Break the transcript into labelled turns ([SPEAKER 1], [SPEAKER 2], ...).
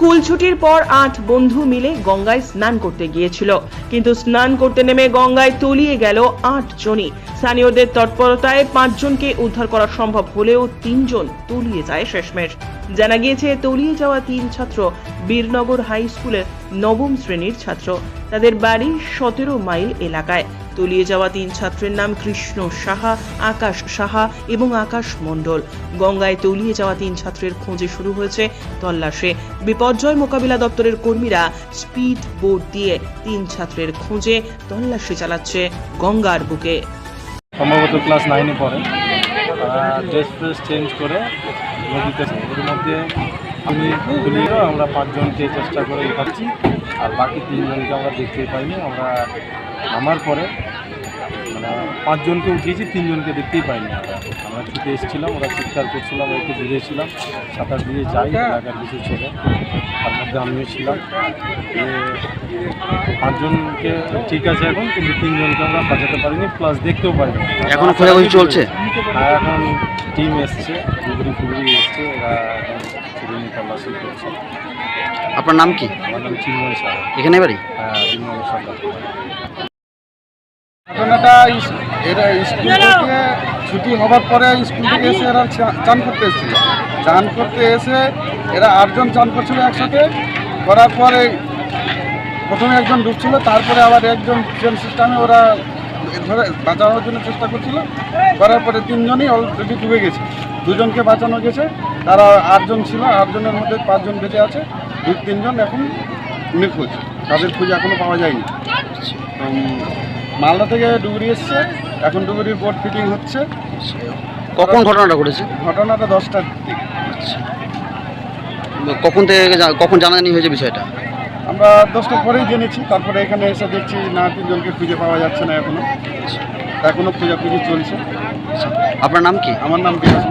[SPEAKER 1] School ছুটির পর আট বন্ধু মিলে গঙ্গায় স্নান করতে গিয়েছিল। কিন্তু স্নান করতে নেমে গঙ্গায় তলিয়ে গেল আট জনই। স্থানীয়দের তৎপরতায় পাঁচজনকে উদ্ধার করা সম্ভব হলেও তিনজন তলিয়ে যায় শেষমেশ। জানা গিয়েছে, তলিয়ে যাওয়া তিন ছাত্র বীরনগর হাই স্কুলের নবম শ্রেণির ছাত্র। তাদের বাড়ি সতেরো মাইল এলাকায়। তলিয়ে যাওয়া তিন ছাত্রের নাম কৃষ্ণ সাহা, আকাশ সাহা এবং আকাশ মণ্ডল। গঙ্গায় তলিয়ে যাওয়া তিন ছাত্রের খোঁজে শুরু হয়েছে তল্লাশে। বিপর্যয় মোকাবিলা দপ্তরের কর্মীরা স্পিড বোট দিয়ে তিন ছাত্রের খোঁজে তল্লাশি চালাচ্ছে গঙ্গার বুকে।
[SPEAKER 2] সম্ভবত ক্লাস নাইনে পড়ে। ড্রেস ফ্রেস চেঞ্জ করে নদীতে এর মধ্যে আমি তুলিও আমরা পাঁচজনকে চেষ্টা করে পাচ্ছি আর বাকি তিনজনকে আমরা দেখতে পাইনি। আমরা নামার পরে পাঁচজনকে উঠিয়েছি তিনজনকে দেখতেই পাইনি আমরা। আমরা ছুটে এসেছিলাম ওরা চিৎকার করছিলাম একটু দূরে ছিলাম সাঁতার দিয়ে যাই এলাকার কিছু ছেলে। তার মধ্যে আমিও ছিলাম পাঁচজনকে ঠিক আছে এখন কিন্তু তিনজনকে আমরা বাঁচাতে পারিনি প্লাস দেখতেও পারিনি।
[SPEAKER 3] এখনও খোঁজাখুঁজি চলছে?
[SPEAKER 2] এখন টিম এসছে ডুবুরি ফুবুরি এসছে এরা এখন তল্লাশি করছে।
[SPEAKER 3] আপনার নাম কি?
[SPEAKER 2] আমার নাম চিন্ময় সাহা।
[SPEAKER 3] এখানে বাড়ি?
[SPEAKER 2] হ্যাঁ চিন্ময় সরকার
[SPEAKER 4] ইস- এরা স্কুল থেকে ছুটি হবার পরে স্কুল থেকে এসে এরা চান করতে এসেছিল। চান করতে এসে এরা আটজন চান করছিল একসাথে। করার পরে প্রথমে একজন ডুবছিল তারপরে আবার একজন ট্রেন সিস্টেমে ওরা ধরে বাঁচানোর জন্য চেষ্টা করছিল। করার পরে তিনজনই অলরেডি ডুবে গেছে। দুজনকে বাঁচানো গেছে। তারা আটজন ছিল আটজনের মধ্যে পাঁচজন বেঁচে আছে। দুই তিনজন এখন নিখোঁজ। তাদের খুঁজে এখনও পাওয়া যায়নি। উম, মালদা থেকে ডুবুরি এসছে। এখন ডুবুরির বোর্ড ফিটিং হচ্ছে।
[SPEAKER 3] কখন ঘটনাটা ঘটেছে?
[SPEAKER 4] ঘটনাটা দশটার দিকে।
[SPEAKER 3] কখন থেকে কখন জানাজানি হয়েছে বিষয়টা?
[SPEAKER 4] আমরা দশটার পরেই জেনেছি। তারপরে এখানে এসে দেখছি না তিনজনকে খুঁজে পাওয়া যাচ্ছে না এখনও। এখনও খোঁজাখুঁজি চলছে।
[SPEAKER 3] আপনার নাম কি?
[SPEAKER 4] আমার নাম বিলাস